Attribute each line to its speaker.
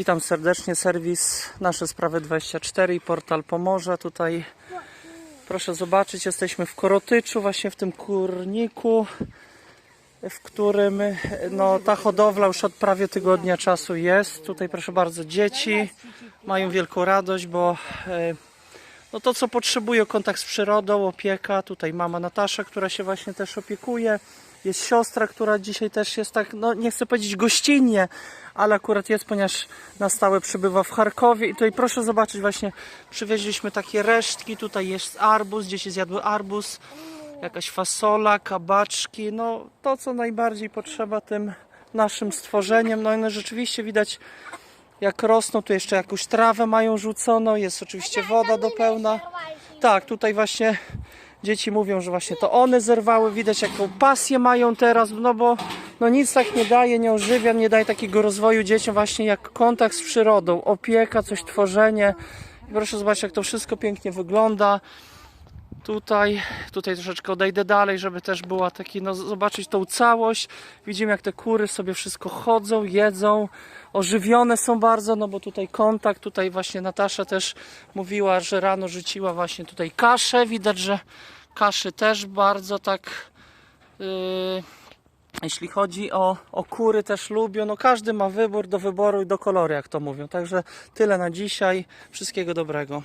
Speaker 1: Witam serdecznie, serwis Nasze Sprawy 24 i portal Pomorza. Tutaj proszę zobaczyć, jesteśmy w Korotyczu, właśnie w tym kurniku, w którym no, ta hodowla już od prawie tygodnia czasu jest. Tutaj proszę bardzo, dzieci mają wielką radość, bo e, no to co potrzebują, kontakt z przyrodą, opieka. Tutaj mama Natasza, która się właśnie też opiekuje. Jest siostra, która dzisiaj też jest tak, no nie chcę powiedzieć gościnnie, ale akurat jest, ponieważ na stałe przybywa w Charkowie. I tutaj proszę zobaczyć, właśnie przywieźliśmy takie resztki. Tutaj jest arbuz, dzieci zjadły arbuz, jakaś fasola, kabaczki. No to, co najbardziej potrzeba tym naszym stworzeniem. No i no, rzeczywiście widać jak rosną, tu jeszcze jakąś trawę mają rzuconą, jest oczywiście woda do pełna. Tak, tutaj właśnie dzieci mówią, że właśnie to one zerwały, widać jaką pasję mają teraz, no bo no nic tak nie daje, nie ożywia, nie daje takiego rozwoju dzieciom właśnie jak kontakt z przyrodą, opieka, coś tworzenie. I proszę zobaczyć jak to wszystko pięknie wygląda. Tutaj, tutaj troszeczkę odejdę dalej, żeby też była taki, no zobaczyć tą całość. Widzimy jak te kury sobie wszystko chodzą, jedzą, ożywione są bardzo, no bo tutaj kontakt, tutaj właśnie Natasza też mówiła, że rano rzuciła właśnie tutaj kaszę. Widać, że kaszy też bardzo tak yy, jeśli chodzi o, o kury też lubią, no każdy ma wybór do wyboru i do koloru, jak to mówią. Także tyle na dzisiaj. Wszystkiego dobrego.